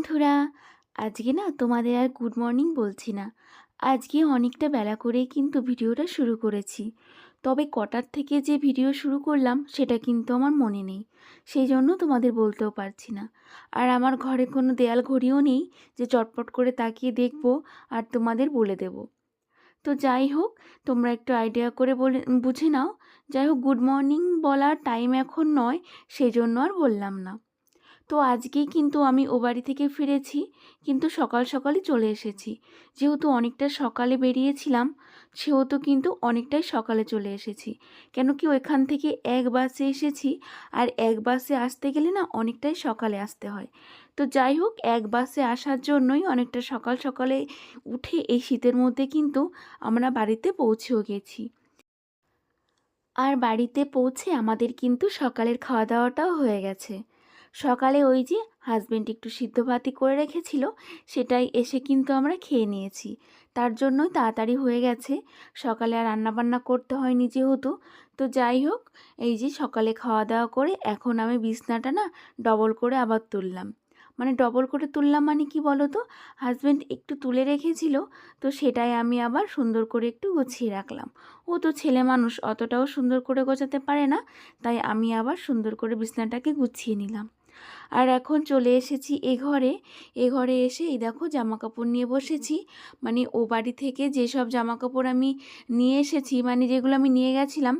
বন্ধুরা, আজকে না তোমাদের আর গুড মর্নিং বলছি না। আজকে অনেকটা বেলা করেই কিন্তু ভিডিওটা শুরু করেছি। তবে কটার থেকে যে ভিডিও শুরু করলাম, সেটা কিন্তু আমার মনে নেই। সেই জন্য তোমাদের বলতেও পারছি না। আর আমার ঘরে কোনো দেয়াল ঘড়িও নেই যে চটপট করে তাকিয়ে দেখব আর তোমাদের বলে দেব। তো যাই হোক, তোমরা একটু আইডিয়া করে বলে, বুঝে নাও। যাই হোক গুড মর্নিং বলার টাইম এখন নয় সেই জন্য আর বললাম না। তো আজকেই কিন্তু আমি ও বাড়ি থেকে ফিরেছি, কিন্তু সকাল সকালই চলে এসেছি। যেহেতু অনেকটা সকালে বেরিয়েছিলাম, সেহেতু কিন্তু অনেকটাই সকালে চলে এসেছি। কেন কি ওইখান থেকে এক বাসে এসেছি, আর এক বাসে আসতে গেলে না অনেকটাই সকালে আসতে হয়। তো যাই হোক, এক বাসে আসার জন্যই অনেকটা সকাল সকালে উঠে এই শীতের মধ্যে কিন্তু আমরা বাড়িতে পৌঁছেও গেছি। আর বাড়িতে পৌঁছে আমাদের কিন্তু সকালের খাওয়া দাওয়াটাও হয়ে গেছে। সকালে ওই যে হাজব্যান্ড একটু সিদ্ধ ভাতি করে রেখেছিল, সেটাই এসে কিন্তু আমরা খেয়ে নিয়েছি। তার জন্যই তাড়াতাড়ি হয়ে গেছে। সকালে আর রান্নাবান্না করতে হয়নি যেহেতু। তো যাই হোক, এই যে সকালে খাওয়া দাওয়া করে এখন আমি বিছনাটা না ডবল করে আবার তুললাম। মানে ডবল করে তুললাম মানে কি বলো তো হাজব্যান্ড একটু তুলে রেখেছিল, তো সেটাই আমি আবার সুন্দর করে একটু গুছিয়ে রাখলাম। ও তো ছেলে মানুষ, অতটাও সুন্দর করে গোছাতে পারে না, তাই আমি আবার সুন্দর করে বিছনাটাকে গুছিয়ে নিলাম। আর এখন চলে এসেছি এ ঘরে। এ ঘরে এসে এই দেখো জামা কাপড় নিয়ে বসেছি। মানে ও বাড়ি থেকে যেসব জামা কাপড় আমি নিয়ে এসেছি মানে যেগুলো আমি নিয়ে গেছিলাম,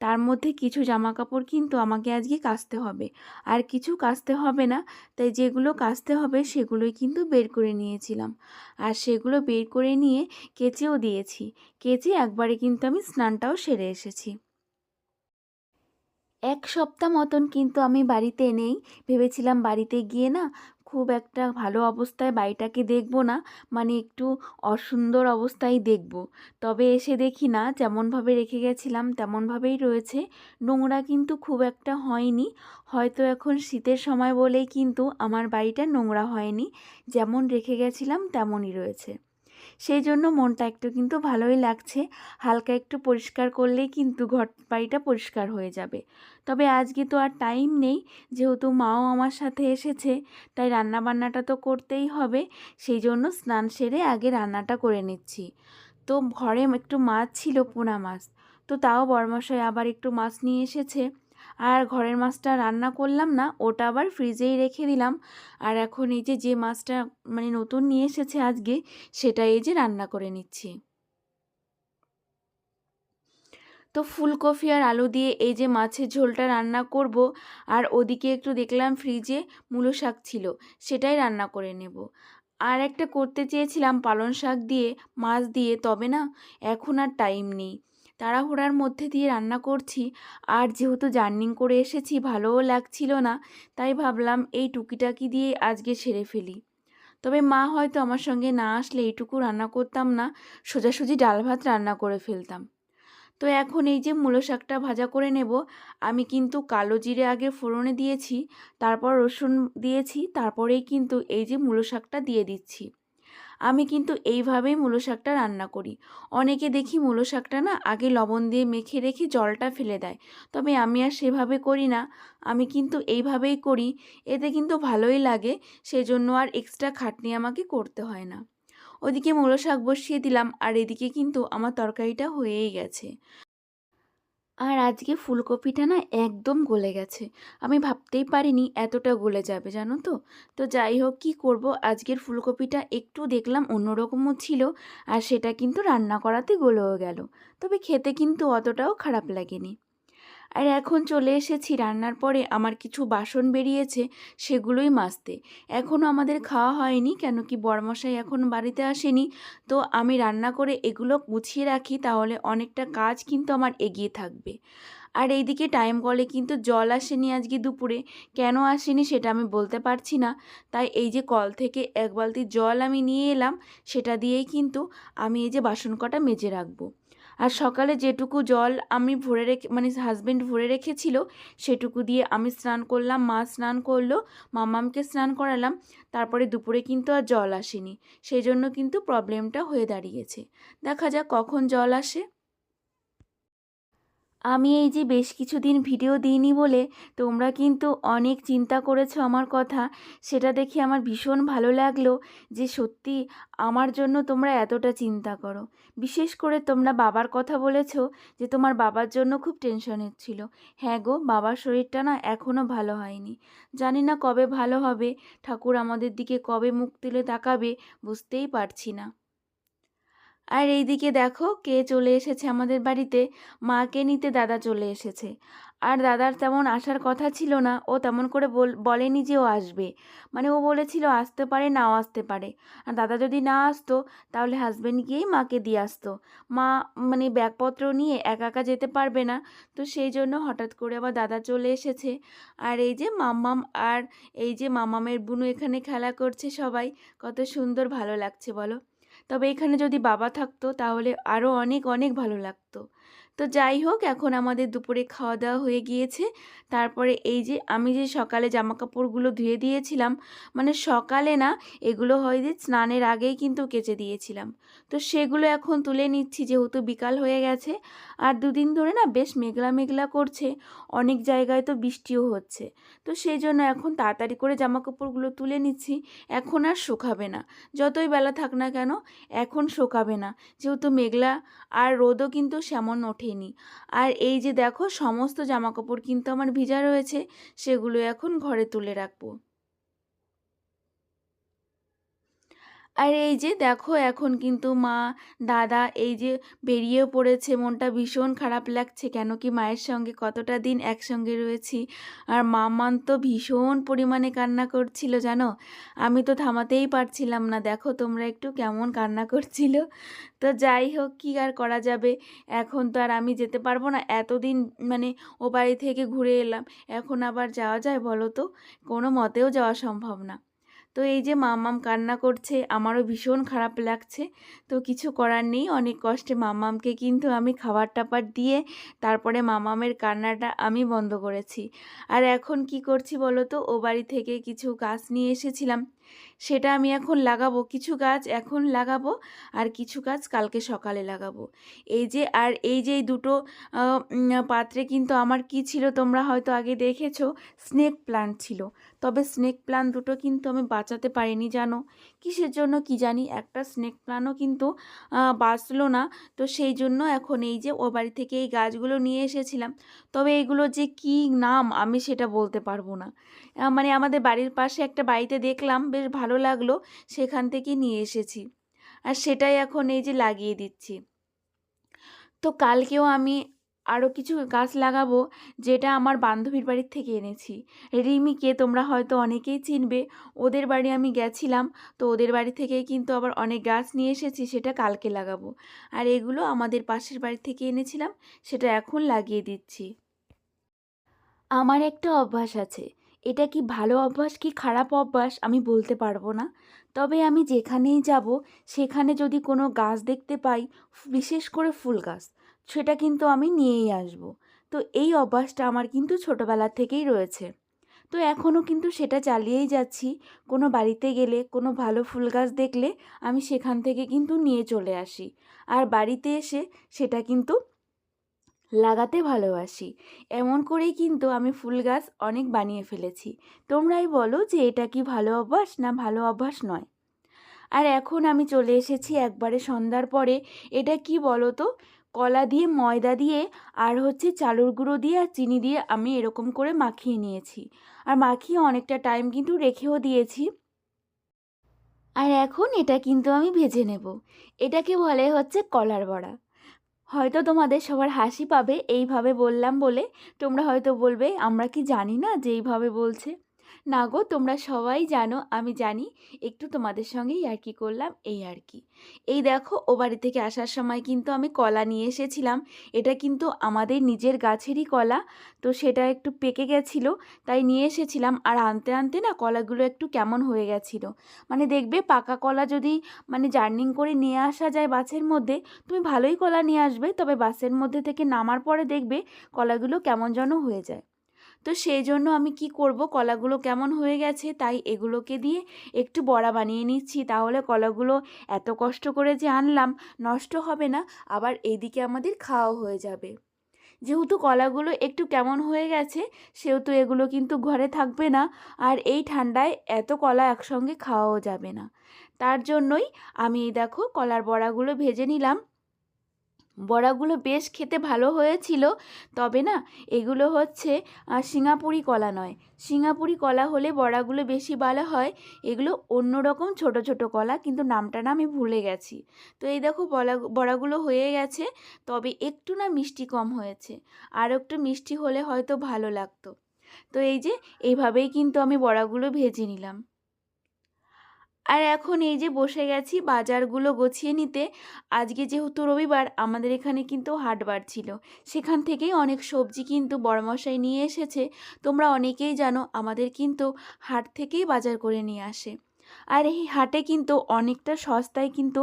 তার মধ্যে কিছু জামা কাপড় কিন্তু আমাকে আজকে কাচতে হবে। আর কিছু কাচতে হবে না, তাই যেগুলো কাচতে হবে সেগুলোই কিন্তু বের করে নিয়েছিলাম। আর সেগুলো বের করে নিয়ে কেচেও দিয়েছি। কেচে একবারে কিন্তু আমি স্নানটাও সেরে এসেছি। এক সপ্তাহ মতন কিন্তু আমি বাড়িতে নেই। ভেবেছিলাম বাড়িতে গিয়ে না খুব একটা ভালো অবস্থায় বাড়িটাকে দেখব না মানে একটু অসুন্দর অবস্থায় দেখব। তবে এসে দেখি না, যেমনভাবে রেখে গেছিলাম তেমনভাবেই রয়েছে। নোংরা কিন্তু খুব একটা হয়নি। হয়তো এখন শীতের সময় বলেই কিন্তু আমার বাড়িটা নোংরা হয়নি। যেমন রেখে গেছিলাম তেমনই রয়েছে। সেই জন্য মনটা একটু কিন্তু ভালোই লাগছে। হালকা একটু পরিষ্কার করলেই কিন্তু ঘর বাড়িটা পরিষ্কার হয়ে যাবে। তবে আজকে তো আর টাইম নেই, যেহেতু মাও আমার সাথে এসেছে, তাই রান্না বান্নাটা তো করতেই হবে, সেই জন্য স্নান সেরে আগে রান্নাটা করে নিচ্ছি। তো ঘরে একটু মাছ ছিল পোনা মাছ, তো তাও বরমশাই আবার একটু মাছ নিয়ে এসেছে। আর ঘরের মাছটা রান্না করলাম না, ওটা আবার ফ্রিজেই রেখে দিলাম। আর এখন এই যে যে মাছটা মানে নতুন নিয়ে এসেছে আজকে, সেটা এই যে রান্না করে নিচ্ছি। তো ফুলকপি আর আলু দিয়ে এই যে মাছের ঝোলটা রান্না করব, আর ওদিকে একটু দেখলাম ফ্রিজে মূলো শাক ছিল, সেটাই রান্না করে নেব। আর একটা করতে চেয়েছিলাম পালং শাক দিয়ে, মাছ দিয়ে, তবে না, এখন আর টাইম নেই। তাড়াহুড়ার মধ্যে দিয়ে রান্না করছি। আর যেহেতু জার্নিং করে এসেছি, ভালোও লাগছিল না, তাই ভাবলাম এই টুকিটাকি দিয়ে আজকে সেরে ফেলি। তবে মা হয়তো আমার সঙ্গে না আসলে এইটুকু রান্না করতাম না, সোজাসুজি ডাল ভাত রান্না করে ফেলতাম। তো এখন এই যে মূলো শাকটা ভাজা করে নেব, আমি কিন্তু কালো জিরে আগে ফোড়নে দিয়েছি, তারপর রসুন দিয়েছি, তারপরেই কিন্তু এই যে মূলো শাকটা দিয়ে দিচ্ছি। আমি কিন্তু এইভাবেই মূলো শাকটা রান্না করি। অনেকে দেখি মূলো শাকটা না আগে লবণ দিয়ে মেখে রেখে জলটা ফেলে দেয়। তবে আমি আর সেভাবে করি না। আমি কিন্তু এইভাবেই করি। এতে কিন্তু ভালোই লাগে, সেজন্য আর এক্সট্রা খাটনি আমাকে করতে হয় না। ওদিকে মূলো শাক বসিয়ে দিলাম, আর এদিকে কিন্তু আমার তরকারিটা হয়েই গেছে। আর আজকে ফুলকপিটা না একদম গলে গেছে। আমি ভাবতেই পারিনি এতটা গলে যাবে, জানো তো? তো যাই হোক, কী করব? আজকের ফুলকপিটা একটু দেখলাম অন্যরকমও ছিল আর সেটা কিন্তু রান্না করাতে গলেও গেল। তবে খেতে কিন্তু অতটাও খারাপ লাগেনি। আর এখন চলে এসেছি রান্নার পরে আমার কিছু বাসন বেরিয়েছে, সেগুলোই মাজতে। এখনও আমাদের খাওয়া হয়নি, কেন কি বরমশাই এখন বাড়িতে আসেনি। তো আমি রান্না করে এগুলো গুছিয়ে রাখি, তাহলে অনেকটা কাজ কিন্তু আমার এগিয়ে থাকবে। আর এইদিকে টাইম কলে কিন্তু জল আসেনি আজকে দুপুরে। কেন আসেনি সেটা আমি বলতে পারছি না। তাই এই যে কল থেকে এক বালতি জল আমি নিয়ে এলাম, সেটা দিয়েই কিন্তু আমি এই যে বাসন কটা মেজে রাখব। আর সকালে যেটুকু জল আমি ভরে রেখে মানে হাজব্যান্ড ভরে রেখেছিল, সেটুকু দিয়ে আমি স্নান করলাম, মা স্নান করল, মামামকে স্নান করালাম, তারপরে দুপুরে কিন্তু আর জল আসেনি। সেই জন্য কিন্তু প্রবলেমটা হয়ে দাঁড়িয়েছে। দেখা যাক কখন জল আসে। আমি এই যে বেশ কিছুদিন ভিডিও দিইনি বলে তোমরা কিন্তু অনেক চিন্তা করেছ আমার কথা। সেটা দেখে আমার ভীষণ ভালো লাগল যে সত্যি আমার জন্য তোমরা এতটা চিন্তা করো। বিশেষ করে তোমরা বাবার কথা বলেছ যে তোমার বাবার জন্য খুব টেনশন হচ্ছিল হ্যাঁ গো, বাবার শরীরটা না এখনও ভালো হয়নি। জানি না কবে ভালো হবে। ঠাকুর আমাদের দিকে কবে মুখ তুলে তাকাবে বুঝতেই পারছি না। আর এইদিকে দেখো কে চলে এসেছে আমাদের বাড়িতে। মাকে নিতে দাদা চলে এসেছে। আর দাদার তেমন আসার কথা ছিল না। ও তেমন করে বল- বলেনি যে ও আসবে। মানে ও বলেছিল আসতে পারে, নাও আসতে পারে। আর দাদা যদি না আসতো, তাহলে হাজবেন্ড গিয়েই মাকে দিয়ে আসতো। মা মানে ব্যাগপত্র নিয়ে একা একা যেতে পারবে না। তো সেই জন্য হঠাৎ করে আবার দাদা চলে এসেছে। আর এই যে মাম্মাম আর এই যে মামামের বুনু এখানে খেলা করছে সবাই। কত সুন্দর, ভালো লাগছে বলো। তবে এখানে যদি বাবা থাকতো, তাহলে আরও অনেক অনেক ভালো লাগতো। তো যাই হোক, এখন আমাদের দুপুরে খাওয়া দাওয়া হয়ে গিয়েছে। তারপরে এই যে আমি যে সকালে জামা কাপড়গুলো ধুয়ে দিয়েছিলাম মানে সকালে না, এগুলো হয় যে স্নানের আগেই কিন্তু কেচে দিয়েছিলাম। তো সেগুলো এখন তুলে নিচ্ছি, যেহেতু বিকাল হয়ে গেছে। আর দুদিন ধরে না বেশ মেঘলা মেঘলা করছে, অনেক জায়গায় তো বৃষ্টিও হচ্ছে। তো সেই জন্য এখন তাড়াতাড়ি করে জামা কাপড়গুলো তুলে নিচ্ছি, এখন আর শুকাবে না। যতই বেলা থাক না কেন, এখন শোকাবে না। যেহেতু মেঘলা আর রোদও কিন্তু সেমন ওঠেনি। আর এই যে দেখো, সমস্ত জামাকাপড় কিন্তু আমার ভিজা রয়েছে, সেগুলো এখন ঘরে তুলে রাখব। আর এই যে দেখো এখন কিন্তু মা, দাদা এই যে বেরিয়েও পড়েছে, মনটা ভীষণ খারাপ লাগছে। কেন কি মায়ের সঙ্গে কতটা দিন একসঙ্গে রয়েছি? আর মামান তো ভীষণ পরিমাণে কান্না করছিল, জানো? আমি তো থামাতেই পারছিলাম না। দেখো তোমরা একটু কেমন কান্না করছিল। তো যাই হোক, কী আর করা যাবে? এখন তো আর আমি যেতে পারব না। এতদিন মানে ও বাড়ি থেকে ঘুরে এলাম। এখন আবার যাওয়া যায় বলো তো? কোনো মতেও যাওয়া সম্ভব না। তো এই যে মাম্মাম কান্না করছে, আমারও ভীষণ খারাপ লাগছে। তো কিছু করার নেই, অনেক কষ্টে মাম্মামকে কিন্তু আমি খাবার টাবার দিয়ে তারপরে মামামের কান্নাটা আমি বন্ধ করেছি। আর এখন কি করছি বলো তো? ও বাড়ি থেকে কিছু গাছ নিয়ে এসেছিলাম। সেটা আমি এখন লাগাবো। কিছু গাছ এখন লাগাবো আর কিছু গাছ কালকে সকালে লাগাবো। এই যে, আর এই যে দুটো পাত্রে কিন্তু আমার কি ছিল তোমরা হয়তো আগে দেখেছ স্নেক প্লান্ট ছিল। তবে স্নেক প্লান্ট দুটো কিন্তু আমি বাঁচাতে পারিনি, জানো? কিসের জন্য কি জানি? একটা স্নেক প্লান্টও কিন্তু বাঁচলো না। তো সেই জন্য এখন এই যে, ও বাড়ি থেকে এই গাছগুলো নিয়ে এসেছিলাম। তবে এগুলো যে কি নাম আমি সেটা বলতে পারব না। মানে আমাদের বাড়ির পাশে একটা বাড়িতে দেখলাম, বেশ ভালো লাগল সেখান থেকে নিয়ে এসেছি। আর সেটাই এখন এই যে লাগিয়ে দিচ্ছি। তো কালকেও আমি আরও কিছু গাছ লাগাবো যেটা আমার বান্ধবীর বাড়ির থেকে এনেছি। রিমিকে তোমরা হয়তো অনেকেই চিনবে, ওদের বাড়ি আমি গেছিলাম, তো ওদের বাড়ি থেকেই কিন্তু আবার অনেক গাছ নিয়ে এসেছি, সেটা কালকে লাগাবো। আর এগুলো আমাদের পাশের বাড়ি থেকে এনেছিলাম, সেটা এখন লাগিয়ে দিচ্ছি। আমার একটা অভ্যাস আছে এটা কি ভালো অভ্যাস কি খারাপ অভ্যাস আমি বলতে পারব না। তবে আমি যেখানেই যাব, সেখানে যদি কোনো গাছ দেখতে পাই বিশেষ করে ফুল গাছ, সেটা কিন্তু আমি নিয়েই আসব। তো এই অভ্যাসটা আমার কিন্তু ছোটোবেলা থেকেই রয়েছে। তো এখনও কিন্তু সেটা চালিয়েই যাচ্ছি। কোনো বাড়িতে গেলে, কোনো ভালো ফুল গাছ দেখলে, আমি সেখান থেকে কিন্তু নিয়ে চলে আসি। আর বাড়িতে এসে সেটা কিন্তু লাগাতে ভালোবাসি। এমন করেই কিন্তু আমি ফুল গাছ অনেক বানিয়ে ফেলেছি। তোমরাই বলো যে এটা কি ভালো অভ্যাস না ভালো অভ্যাস নয়? আর এখন আমি চলে এসেছি একবারে সন্ধ্যার পরে। এটা কি বলো তো কলা দিয়ে ময়দা দিয়ে আর হচ্ছে চালুর গুঁড়ো দিয়ে আর চিনি দিয়ে আমি এরকম করে মাখিয়ে নিয়েছি। আর মাখিয়ে অনেকটা টাইম কিন্তু রেখেও দিয়েছি। আর এখন এটা কিন্তু আমি ভেজে নেব। এটাকে বলে হচ্ছে কলার বড়া। হয়তো তোমাদের সবার হাসি পাবে, এইভাবে বললাম বলে তোমরা হয়তো বলবে, আমরা কি জানি না যে এইভাবে বলছে। না গো, তোমরা সবাই জানো, আমি জানি, একটু তোমাদের সঙ্গেই আর কি করলাম, এই আর কি। এই দেখো, ও বাড়ি থেকে আসার সময় কিন্তু আমি কলা নিয়ে এসেছিলাম। এটা কিন্তু আমাদের নিজের গাছেরই কলা, তো সেটা একটু পেকে গেছিল, তাই নিয়ে এসেছিলাম। আর আনতে আনতে না কলাগুলো একটু কেমন হয়ে গেছিল। মানে দেখবে, পাকা কলা যদি মানে জার্নিং করে নিয়ে আসা যায় বাসের মধ্যে, তুমি ভালোই কলা নিয়ে আসবে, তবে বাসের মধ্যে থেকে নামার পরে দেখবে কলাগুলো কেমন যেন হয়ে যায়। তো সেই জন্য আমি কি করব? কলাগুলো কেমন হয়ে গেছে তাই এগুলোকে দিয়ে একটু বড়া বানিয়ে নিচ্ছি। তাহলে কলাগুলো এত কষ্ট করে যে আনলাম, নষ্ট হবে না, আবার এইদিকে আমাদের খাওয়া হয়ে যাবে। যেহেতু কলাগুলো একটু কেমন হয়ে গেছে, সেহেতু এগুলো কিন্তু ঘরে থাকবে না, আর এই ঠান্ডায় এত কলা একসঙ্গে খাওয়াও যাবে না। তার জন্যই আমি দেখো কলার বড়াগুলো ভেজে নিলাম। বড়াগুলো বেশ খেতে ভালো হয়েছিল। তবে না, এগুলো হচ্ছে সিঙ্গাপুরি কলা নয়। সিঙ্গাপুরি কলা হলে বড়াগুলো বেশি ভালো হয়। এগুলো অন্য রকম ছোট ছোট কলা, কিন্তু নামটা না আমি ভুলে গেছি। তো এই দেখো, বলা, বড়াগুলো হয়ে গেছে, তবে একটু না মিষ্টি কম হয়েছে। আর একটু মিষ্টি হলে হয়তো ভালো লাগতো। তো এই যে, এইভাবেই কিন্তু আমি বড়াগুলো ভেজে নিলাম। আর এখন এই যে বসে গেছি বাজারগুলো গুছিয়ে নিতে, আজকে যেহেতু রবিবার, আমাদের এখানে কিন্তু হাটবার ছিল। সেখান থেকেই অনেক সবজি কিন্তু বড়মশাই নিয়ে এসেছে। তোমরা অনেকেই জানো, আমাদের কিন্তু হাট থেকেই বাজার করে নিয়ে আসে। আর এই হাটে কিন্তু অনেকটা সস্তায় কিন্তু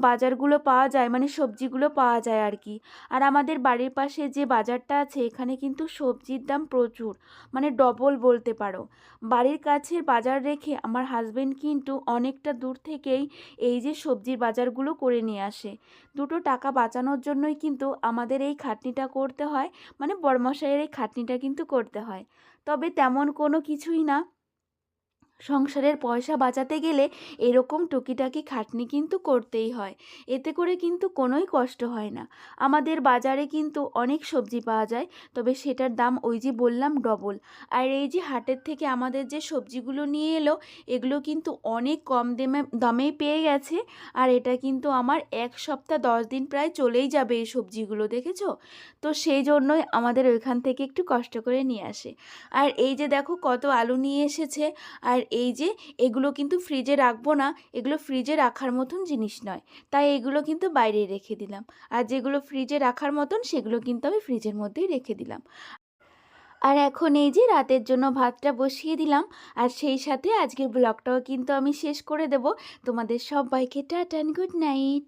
বাজারগুলো পাওয়া যায় মানে সবজিগুলো পাওয়া যায় আর কি। আর আমাদের বাড়ির পাশে যে বাজারটা আছে, এখানে কিন্তু সবজির দাম প্রচুর মানে ডবল বলতে পারো। বাড়ির কাছের বাজার রেখে আমার হাজবেন্ড কিন্তু অনেকটা দূর থেকেই এই যে সবজির বাজারগুলো করে নিয়ে আসে। দুটো টাকা বাঁচানোর জন্যই কিন্তু আমাদের এই খাটনিটা করতে হয় মানে বড়মশাইয়ের এই খাটনিটা কিন্তু করতে হয়। তবে তেমন কোনো কিছুই না সংসারের পয়সা বাঁচাতে গেলে এরকম টুকিটাকি খাটনি কিন্তু করতেই হয়। এতে করে কিন্তু কোনোই কষ্ট হয় না। আমাদের বাজারে কিন্তু অনেক সবজি পাওয়া যায়, তবে সেটার দাম ওই যে বললাম ডবল। আর এই যে হাটের থেকে আমাদের যে সবজিগুলো নিয়ে এলো, এগুলো কিন্তু অনেক কম দামে, দামেই পেয়ে গেছে। আর এটা কিন্তু আমার এক সপ্তাহ দশ দিন প্রায় চলেই যাবে এই সবজিগুলো, দেখেছ? তো সেই জন্যই আমাদের ওইখান থেকে একটু কষ্ট করে নিয়ে আসে। আর এই যে দেখো কত আলু নিয়ে এসেছে, আর এই যে এগুলো কিন্তু ফ্রিজে রাখব না, এগুলো ফ্রিজে রাখার মতন জিনিস নয়। তাই এগুলো কিন্তু বাইরে রেখে দিলাম। আর যেগুলো ফ্রিজে রাখার মতন, সেগুলো কিন্তু আমি ফ্রিজের মধ্যেই রেখে দিলাম। আর এখন এই যে রাতের জন্য ভাতটা বসিয়ে দিলাম। আর সেই সাথে আজকের ব্লগটাও কিন্তু আমি শেষ করে দেব। তোমাদের সবাইকে টাটা গুড নাইট